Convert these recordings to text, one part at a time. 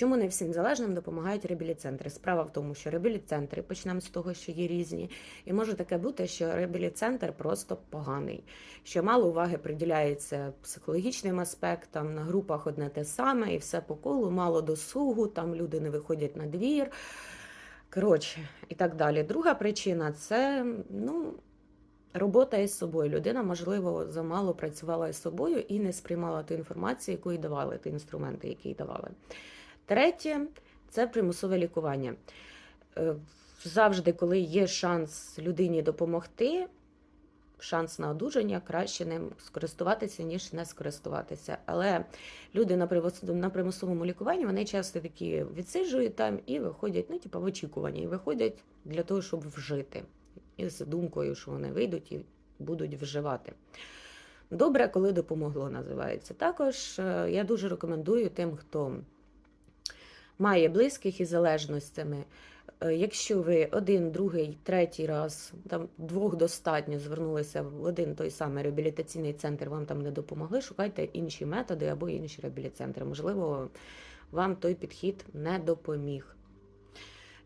Чому не всім залежним допомагають реабіліцентри? Справа в тому, що реабіліцентри почнемо з того, що є різні, і може таке бути, що реабіліцентр просто поганий, що мало уваги приділяється психологічним аспектам, на групах одне те саме, і все по колу, мало досугу, там люди не виходять на двір. Коротше, і так далі. Друга причина це ну, робота із собою. Людина, можливо, замало працювала із собою і не сприймала ту інформацію, яку їй давали, ті інструменти, які їй давали. Третє це примусове лікування. Е, Завжди, коли є шанс людині допомогти, шанс на одужання, краще ним скористуватися, ніж не скористуватися. Але люди на примусовому лікуванні вони часто такі відсиджують там і виходять, ну, типу, в очікуванні, і виходять для того, щоб вжити. І з думкою, що вони вийдуть і будуть вживати. Добре, коли допомогло, називається. Також е, я дуже рекомендую тим, хто має близьких із залежностями. Е, Якщо ви один, другий, третій раз, там двох достатньо звернулися в один той самий реабілітаційний центр, вам там не допомогли, шукайте інші методи або інші реабіліцентри. Можливо, вам той підхід не допоміг.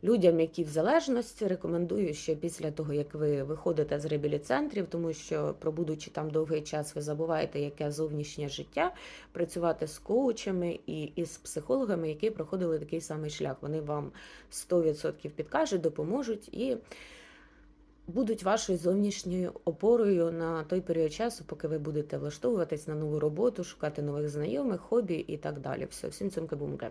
Людям, які в залежності, рекомендую, що після того, як ви виходите з реабіліцентрів, тому що пробудучи там довгий час, ви забуваєте, яке зовнішнє життя, працювати з коучами і із психологами, які проходили такий самий шлях. Вони вам 100% підкажуть, допоможуть і будуть вашою зовнішньою опорою на той період часу, поки ви будете влаштовуватись на нову роботу, шукати нових знайомих, хобі і так далі. Все, всім цьомки бумки